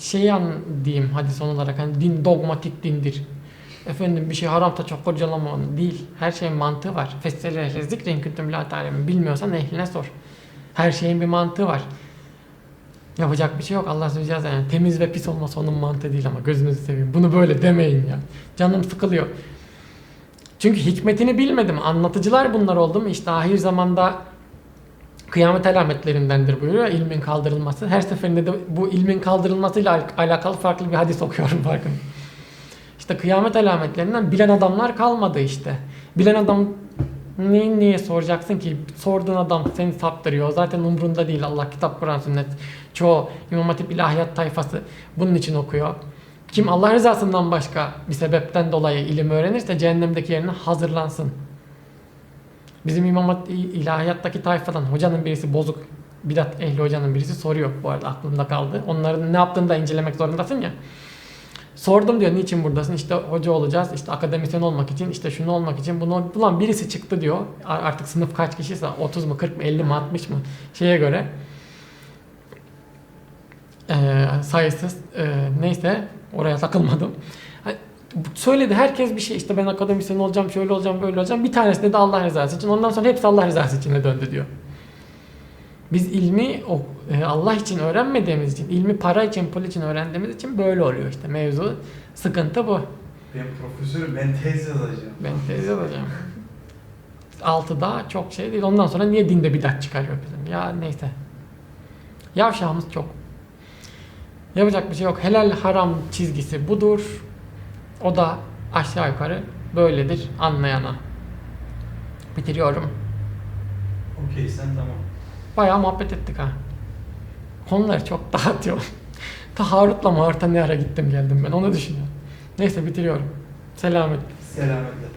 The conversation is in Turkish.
şeyi an diyeyim hadi son olarak hani din dogmatik dindir. Efendim bir şey haramsa çok kurcalama. Değil. Her şeyin mantığı var. Fesseler ehle zikrin küntüm la ta'lemin. Bilmiyorsan ehline sor. Her şeyin bir mantığı var. Yapacak bir şey yok. Allah söyleyeceğiz yani. Temiz ve pis olması onun mantığı değil ama gözünüzü seveyim. Bunu böyle demeyin ya. Canım sıkılıyor. Çünkü hikmetini bilmedim. Anlatıcılar bunlar oldu mu? İşte ahir zamanda kıyamet alametlerindendir buyuruyor ilmin kaldırılması. Her seferinde de bu ilmin kaldırılmasıyla al- alakalı farklı bir hadis okuyorum farkında. İşte kıyamet alametlerinden bilen adamlar kalmadı işte. Bilen adam niye, niye soracaksın ki? Sorduğun adam seni saptırıyor. Zaten umrunda değil Allah kitap Kur'an sünnet. Çoğu İmam Hatip ilahiyat tayfası bunun için okuyor. Kim Allah rızasından başka bir sebepten dolayı ilim öğrenirse cehennemdeki yerine hazırlansın. Bizim İmam ilahiyattaki tayfadan hocanın birisi bozuk bidat ehli hocanın birisi soruyor bu arada aklımda kaldı. Onların ne yaptığını da incelemek zorundasın ya. Sordum diyor niçin buradasın? İşte hoca olacağız, işte akademisyen olmak için, işte şunu olmak için. Bunu ulan birisi çıktı diyor. Artık sınıf kaç kişiyse 30 mu 40 mı 50 mi 60 mı şeye göre. Ee, sayısız Ee, neyse oraya takılmadım. Söyledi herkes bir şey işte ben akademisyen olacağım, şöyle olacağım, böyle olacağım. Bir tanesi de Allah rızası için. Ondan sonra hepsi Allah rızası için döndü diyor. Biz ilmi o, e, Allah için öğrenmediğimiz için, ilmi para için, pul için öğrendiğimiz için böyle oluyor işte mevzu. Sıkıntı bu. Ben profesörüm, ben tez yazacağım. Ben teyze olacağım. Altıda çok şey değil. Ondan sonra niye dinde bidat çıkarıyor bizim? Ya neyse. Yavşağımız çok. Yapacak bir şey yok. Helal haram çizgisi budur. O da aşağı yukarı böyledir anlayana. Bitiriyorum. Okey sen tamam. Bayağı muhabbet ettik ha. Konuları çok dağıtıyor. Ta Harut'la Mart'a ne ara gittim geldim ben onu düşünüyorum. Neyse bitiriyorum. Selamet. Selametle.